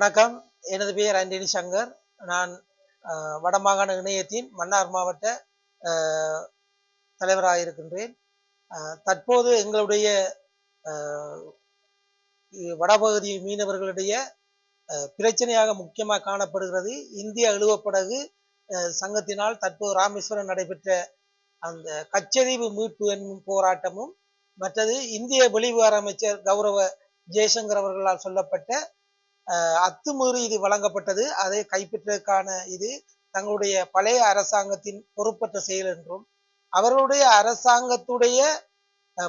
வணக்கம். எனது பெயர் ஆண்டனி சங்கர். நான் வடமாகாண இணையத்தின் மன்னார் மாவட்ட தலைவராக இருக்கின்றேன் தற்போது எங்களுடைய வடபகுதி மீனவர்களுடைய பிரச்சனையாக முக்கியமாக காணப்படுகிறது. இந்திய எழுவப்படகு சங்கத்தினால் தற்போது ராமேஸ்வரம் நடைபெற்ற அந்த கச்சதீவு மீட்பு என்னும் போராட்டமும் மற்றது இந்திய வெளிவிவகார அமைச்சர் கௌரவ ஜெய்சங்கர் அவர்களால் சொல்லப்பட்ட அத்துமீறி இது வழங்கப்பட்டது. அதை கைப்பற்றதற்கான இது தங்களுடைய பழைய அரசாங்கத்தின் பொறுப்பற்ற செயல் என்றும் அவர்களுடைய அரசாங்கத்துடைய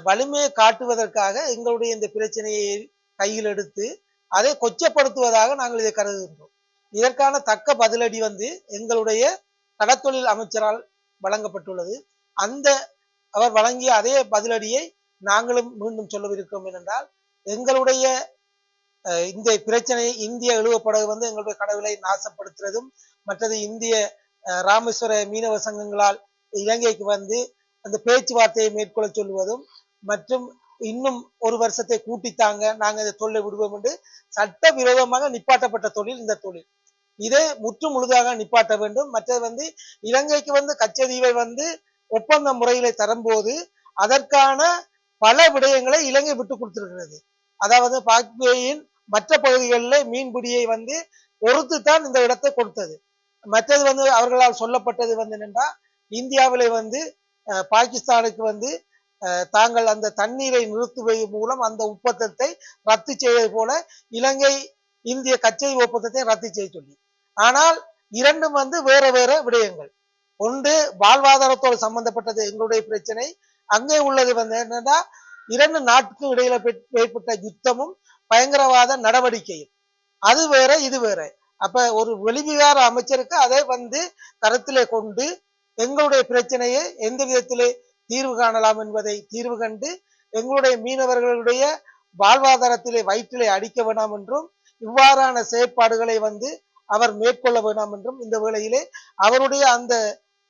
வலிமையை காட்டுவதற்காக எங்களுடைய இந்த பிரச்சனையை கையில் எடுத்து அதை கொச்சப்படுத்துவதாக நாங்கள் இதை கருதுகின்றோம். இதற்கான தக்க பதிலடி வந்து எங்களுடைய கடத்தொழில் அமைச்சரால் வழங்கப்பட்டுள்ளது. அந்த அவர் வழங்கிய அதே பதிலடியை நாங்களும் மீண்டும் சொல்லவிருக்கிறோம் ஏனென்றால் எங்களுடைய இந்த பிரச்சனை இந்திய இழுவப்படகு வந்து எங்களுடைய கடவுளை நாசப்படுத்துறதும் மற்றது இந்திய அஹ், ராமேஸ்வர மீனவ சங்கங்களால் இலங்கைக்கு வந்து அந்த பேச்சுவார்த்தையை மேற்கொள்ள சொல்லுவதும் மற்றும் இன்னும் ஒரு வருஷத்தை கூட்டித்தாங்க நாங்கள் இந்த தொழிலை விடுவோம் என்று சட்ட விரோதமாக நிப்பாட்டப்பட்ட தொழில் இந்த தொழில். இதை முற்று முழுதாக நிப்பாட்ட வேண்டும். மற்றது வந்து இலங்கைக்கு வந்து கச்சதீவை வந்து ஒப்பந்த முறையில தரும்போது அதற்கான பல விடயங்களை இலங்கை விட்டு கொடுத்திருக்கிறது. அதாவது பாக்பேயின் மற்ற பகுதிகளில் மீன்பிடியை வந்து பொறுத்து தான் இந்த இடத்தை கொடுத்தது. மற்றது வந்து அவர்களால் சொல்லப்பட்டது வந்து என்னென்னா இந்தியாவிலே வந்து அஹ், பாகிஸ்தானுக்கு வந்து அஹ், தாங்கள் அந்த தண்ணீரை நிறுத்துவது மூலம் அந்த ஒப்பந்தத்தை ரத்து செய்வது போல இலங்கை இந்திய கச்சை ஒப்பந்தத்தை ரத்து செய்ய சொல்லி. ஆனால் இரண்டும் வந்து வேற வேற விடயங்கள். ஒன்று வாழ்வாதாரத்தோடு சம்பந்தப்பட்டது எங்களுடைய பிரச்சனை. அங்கே உள்ளது வந்து என்னன்னா இரண்டு நாட்டுக்கும் இடையில ஏற்பட்ட யுத்தமும் பயங்கரவாத நடவடிக்கையும் அது வேற இது வேற. அப்ப ஒரு வெளிவிகார அமைச்சருக்கு அதை வந்து கருத்திலே கொண்டு எங்களுடைய பிரச்சனையை எந்த விதத்திலே தீர்வு காணலாம் என்பதை தீர்வு கண்டு எங்களுடைய மீனவர்களுடைய வாழ்வாதாரத்திலே வயிற்றிலே அடிக்க வேண்டாம் என்றும் இவ்வாறான செயற்பாடுகளை வந்து அவர் மேற்கொள்ள வேண்டாம் என்றும் இந்த வேளையிலே அவருடைய அந்த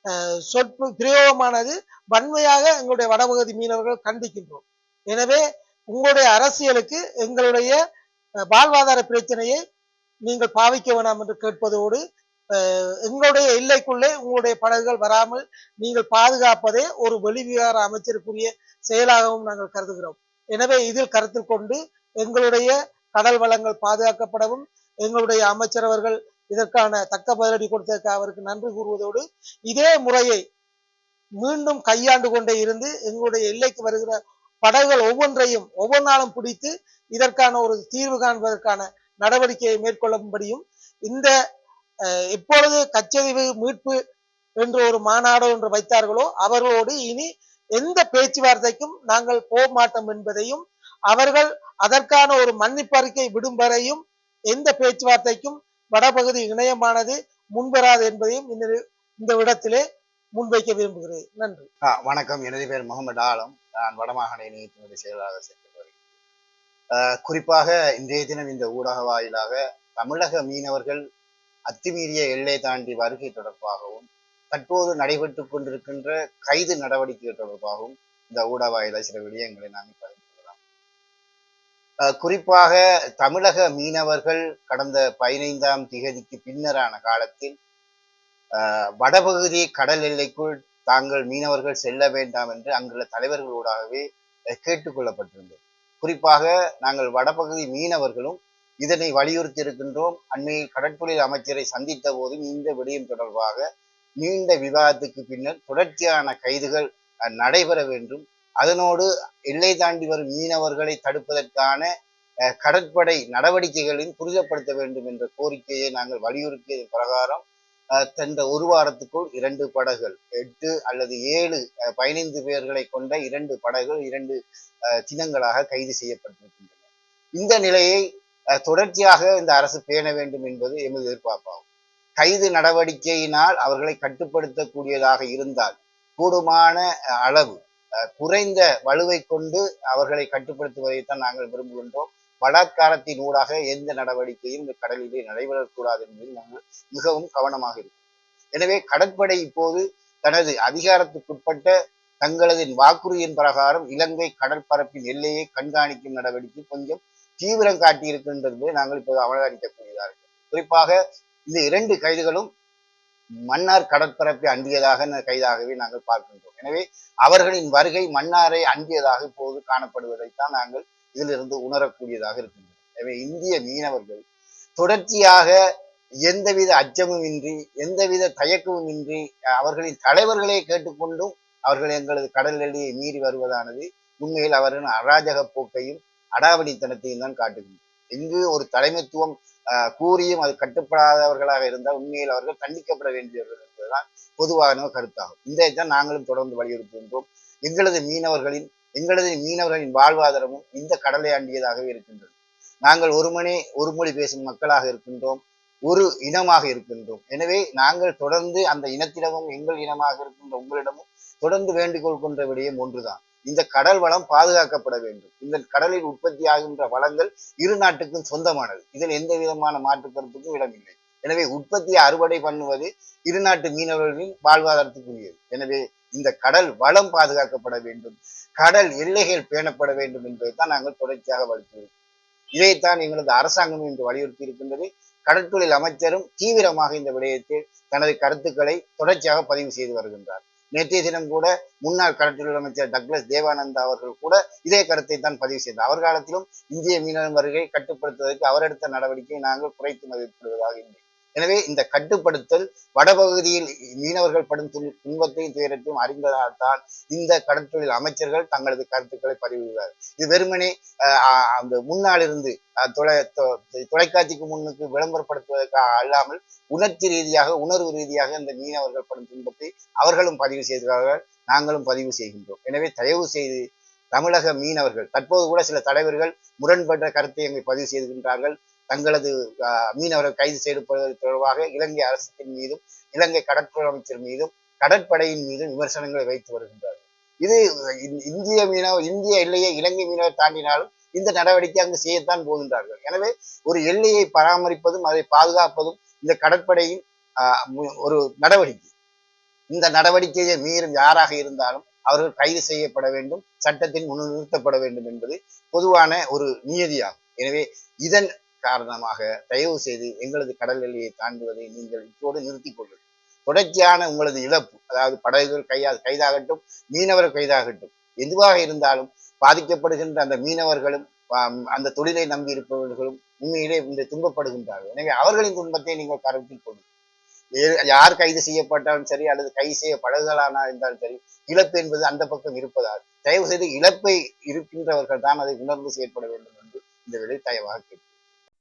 அஹ், சொற்பு பிரயோகமானது வன்மையாக எங்களுடைய வடபகுதி மீனவர்கள் கண்டிக்கின்றோம். எனவே உங்களுடைய அரசியலுக்கு எங்களுடைய வாழ்வாதார பிரச்சனையை நீங்கள் பாவிக்க வேணாம் என்று கேட்பதோடு எங்களுடைய எல்லைக்குள்ளே உங்களுடைய படகுகள் வராமல் நீங்கள் பாதுகாப்பதே ஒரு வெளிவிகார அமைச்சருக்குரிய செயலாகவும் நாங்கள் கருதுகிறோம். எனவே இதில் கருத்தில் கொண்டு எங்களுடைய கடல் வளங்கள் பாதுகாக்கப்படவும் எங்களுடைய அமைச்சரவர்கள் இதற்கான தக்க பதிலடி கொடுத்ததற்கு அவருக்கு நன்றி கூறுவதோடு இதே முறையை மீண்டும் கையாண்டு கொண்டே இருந்து எங்களுடைய எல்லைக்கு வருகிற படகுகள் ஒவ்வொன்றையும் ஒவ்வொரு நாளும் பிடித்து இதற்கான ஒரு தீர்வு காண்பதற்கான நடவடிக்கையை மேற்கொள்ளும்படியும் இந்த அஹ், எப்பொழுது கச்சரிவு மீட்பு என்று ஒரு மாநாடு என்று வைத்தார்களோ அவர்களோடு இனி எந்த பேச்சுவார்த்தைக்கும் நாங்கள் போக மாட்டோம் என்பதையும் அவர்கள் அதற்கான ஒரு மன்னிப்பு அறிக்கை விடும் வரையும் எந்த பேச்சுவார்த்தைக்கும் வடபகுதி இணையமானது முன்வராது என்பதையும் இந்த இந்த இடத்திலே முன்வைக்க விரும்புகிறேன். நன்றி. வணக்கம். எனது பேர் முகமது ஆலம். நான் வடமாகாண இணையத்தினுடைய செயலாளர் செக்ரட்டரி ஆஹ், குறிப்பாக இன்றைய தினம் இந்த ஊடக வாயிலாக தமிழக மீனவர்கள் அத்துமீறிய எல்லை தாண்டி வருகை தொடர்பாகவும் தற்போது நடைபெற்றுக் கொண்டிருக்கின்ற கைது நடவடிக்கைகள் தொடர்பாகவும் இந்த ஊடக வாயிலாக சில விடயங்களை நாங்கள் பகிர்ந்து கொள்ளலாம். குறிப்பாக தமிழக மீனவர்கள் கடந்த பதினைந்தாம் திகதிக்கு பின்னரான காலத்தில் வடபகுதி கடல் எல்லைக்குள் தாங்கள் மீனவர்கள் செல்ல வேண்டாம் என்று அங்குள்ள தலைவர்களோடாகவே கேட்டுக்கொள்ளப்பட்டிருந்தது குறிப்பாக நாங்கள் வடபகுதி மீனவர்களும் இதனை வலியுறுத்தி இருக்கின்றோம் அண்மையில் கடற்தொழில் அமைச்சரை சந்தித்த போதும் இந்த விடயம் தொடர்பாக நீண்ட விவாதத்துக்கு பின்னர் தொடர்ச்சியான கைதுகள் அஹ், நடைபெற வேண்டும். அதனோடு எல்லை தாண்டி வரும் மீனவர்களை தடுப்பதற்கான அஹ், கடற்படை நடவடிக்கைகளையும் துரிதப்படுத்த வேண்டும் என்ற கோரிக்கையை நாங்கள் வலியுறுத்தியதன் பிரகாரம் சென்ற ஒரு வாரத்துக்குள் இரண்டு படகுகள் எட்டு அல்லது ஏழு பதினைந்து பேர்களை கொண்ட இரண்டு படகுகள் இரண்டு சின்னங்களாக கைது செய்யப்பட்டிருக்கின்றன. இந்த நிலையை அஹ், தொடர்ச்சியாக இந்த அரசு பேண வேண்டும் என்பது எமது எதிர்பார்ப்பாகும். கைது நடவடிக்கையினால் அவர்களை கட்டுப்படுத்தக்கூடியதாக இருந்தால் கூடுமான அளவு அஹ், குறைந்த வலுவை கொண்டு அவர்களை கட்டுப்படுத்துவதைத்தான் நாங்கள் விரும்புகின்றோம். பலாத்காரத்தின் ஊடாக எந்த நடவடிக்கையும் இந்த கடலிலே நடைபெறக்கூடாது என்பதில் நாங்கள் மிகவும் கவனமாக இருக்கிறோம் எனவே கடற்படை இப்போது தனது அதிகாரத்துக்குட்பட்ட தங்களது வாக்குறுதியின் பிரகாரம் இலங்கை கடற்பரப்பின் எல்லையை கண்காணிக்கும் நடவடிக்கை கொஞ்சம் தீவிரம் காட்டியிருக்கின்றது நாங்கள் இப்போது அவதானிக்கக்கூடியதாக குறிப்பாக இந்த இரண்டு கைதுகளும் மன்னார் கடற்பரப்பை அண்டியதாக கைதாகவே நாங்கள் பார்க்கின்றோம். எனவே அவர்களின் வருகை மன்னாரை அண்டியதாக இப்போது காணப்படுவதைத்தான் நாங்கள் இதிலிருந்து உணரக்கூடியதாக இருக்கின்றது எனவே இந்திய மீனவர்கள் தொடர்ச்சியாக எந்தவித அச்சமும் இன்றி எந்தவித தயக்கமும் இன்றி அவர்களின் தலைவர்களே கேட்டுக்கொண்டும் அவர்கள் எங்களது கடல் எல்லையை மீறி வருவதானது உண்மையில் அவர்களின் அராஜக போக்கையும் அடாவடித்தனத்தையும் தான் காட்டுகின்றனர் எங்கு ஒரு தலைமைத்துவம் கூறியும் அது கட்டுப்படாதவர்களாக இருந்தால் உண்மையில் அவர்கள் தண்டிக்கப்பட வேண்டியவர்கள் என்பதுதான் பொதுவான கருத்தாகும். இதைத்தான் நாங்களும் தொடர்ந்து வலியுறுத்துகின்றோம். எங்களது மீனவர்களின் எங்களது மீனவர்களின் வாழ்வாதாரமும் இந்த கடலை அண்டியதாகவே இருக்கின்றது. நாங்கள் ஒரு மணி ஒரு மொழி பேசும் மக்களாக இருக்கின்றோம் ஒரு இனமாக இருக்கின்றோம். எனவே நாங்கள் தொடர்ந்து அந்த இனத்திடமும் எங்கள் இனமாக இருக்கின்ற உங்களிடமும் தொடர்ந்து வேண்டுகோள் கொண்ட விடயம் ஒன்றுதான். இந்த கடல் வளம் பாதுகாக்கப்பட வேண்டும். இந்த கடலில் உற்பத்தி ஆகின்ற வளங்கள் இரு நாட்டுக்கும் சொந்தமானது. இதில் எந்த விதமான மாற்று கருத்துக்கும் இடமில்லை. எனவே உற்பத்தியை அறுவடை பண்ணுவது இரு நாட்டு மீனவர்களின் வாழ்வாதாரத்துக்குரியது. எனவே இந்த கடல் வளம் பாதுகாக்கப்பட வேண்டும். கடல் எல்லைகள் பேணப்பட வேண்டும் என்பதைத்தான் நாங்கள் தொடர்ச்சியாக வலியுறுத்துகிறோம். இதைத்தான் எங்களது அரசாங்கம் இன்று வலியுறுத்தி இருக்கின்றது. கடற்தொழில் அமைச்சரும் தீவிரமாக இந்த விடயத்தில் தனது கருத்துக்களை தொடர்ச்சியாக பதிவு செய்து வருகின்றார். நேற்றைய தினம் கூட முன்னாள் கடற்தொழில் அமைச்சர் டக்ளஸ் தேவானந்தா அவர்கள் கூட இதே கருத்தை தான் பதிவு செய்தார். அவர் காலத்திலும் இந்திய மீனவ வருகை கட்டுப்படுத்துவதற்கு அவர் எடுத்த நடவடிக்கையை நாங்கள் குறைத்து மதிப்பிடுவதாக இல்லை. எனவே இந்த கட்டுப்படுத்தல் வடபகுதியில் மீனவர்கள் படும் துன்ப- துன்பத்தையும் துயரத்தையும் அறிந்ததால் தான் இந்த கடற்தொழில் அமைச்சர்கள் தங்களது கருத்துக்களை பதிவிடுவார் இது வெறுமனே அந்த முன்னால் இருந்து அஹ், தொலை தொ- தொலைக்காட்சிக்கு முன்னுக்கு விளம்பரப்படுத்துவதற்காக அல்லாமல் உணர்ச்சி ரீதியாக உணர்வு ரீதியாக இந்த மீனவர்கள் படும் துன்பத்தை அவர்களும் பதிவு செய்திருக்கிறார்கள். நாங்களும் பதிவு செய்கின்றோம். எனவே தயவு செய்து தமிழக மீனவர்கள் தற்போது கூட சில தலைவர்கள் முரண்பட்ட கருத்தை அங்கே பதிவு செய்துகின்றார்கள் தங்களது அஹ், மீனவர்கள் கைது செய்யப்படுவது தொடர்பாக இலங்கை அரசின் மீதும் இலங்கை கடற்படை அமைச்சர் மீதும் கடற்படையின் மீதும் விமர்சனங்களை வைத்து வருகின்றார்கள். இது இந்- இந்திய மீனவர் இந்திய எல்லையை இலங்கை மீனவர் தாண்டினாலும் இந்த நடவடிக்கை அங்கு செய்யத்தான் போகின்றார்கள். எனவே ஒரு எல்லையை பராமரிப்பதும் அதை பாதுகாப்பதும் இந்த கடற்படையின் ஆஹ், ஒரு நடவடிக்கை. இந்த நடவடிக்கையை மீறும் யாராக இருந்தாலும் அவர்கள் கைது செய்யப்பட வேண்டும் சட்டத்தின் முன் நிறுத்தப்பட வேண்டும் என்பது பொதுவான ஒரு நியதியாகும். எனவே இதன் காரணமாக தயவு செய்து எங்களது கடல் எல்லையை தாண்டுவதை நீங்கள் இப்போது நிறுத்திக் கொள்ளுங்கள் தொடர்ச்சியான உங்களது இழப்பு அதாவது படகுகள் கையா கைதாகட்டும் மீனவர் கைதாகட்டும் எதுவாக இருந்தாலும் பாதிக்கப்படுகின்ற அந்த மீனவர்களும் அந்த தொழிலை நம்பி இருப்பவர்களும் உண்மையிலே இந்த துன்பப்படுகின்றார்கள் எனவே அவர்களின் துன்பத்தை நீங்கள் கருத்தில் கொள்ளுங்கள் யார் கைது செய்யப்பட்டாலும் சரி அல்லது கைது செய்ய படகுகளானா இருந்தாலும் சரி இழப்பு என்பது அந்த பக்கம் இருப்பதால் தயவு செய்து இழப்பை இருக்கின்றவர்கள் தான் அதை உணர்ந்து செயற்பட வேண்டும் என்று இந்த வேலை தயவாக கேட்கிறேன்.